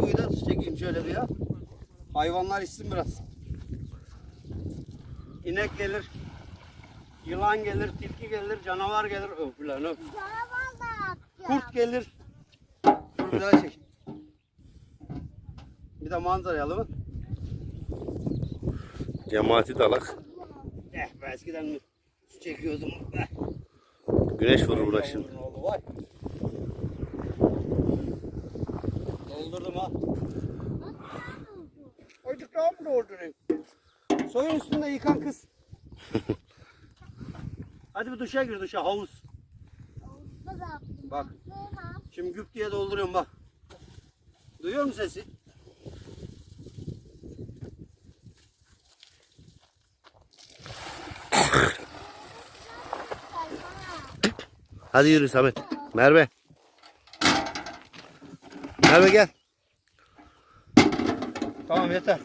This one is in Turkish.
Kuyu da çekeyim şöyle bir ya. Hayvanlar içsin biraz. İnek gelir. Yılan gelir, tilki gelir, canavar gelir. Öf ulan öf. Canavar da atacağım. Kurt gelir. Dur bir daha çek. Bir de manzara alalım. Cemaati dalak. Eh be eskiden mi su çekiyordum. Eh. Güneş vurur buna şimdi. Vay. Doldurdum ha. Aydık daha mı doldurayım? Soyun üstünde yıkan kız. Hadi bir duşa gir duşa havuz. Bak. Şimdi güp diye dolduruyorum bak. Duyuyor musun sesi? Hadi yürü Samet. Merve. Merve gel. Tamam yeter.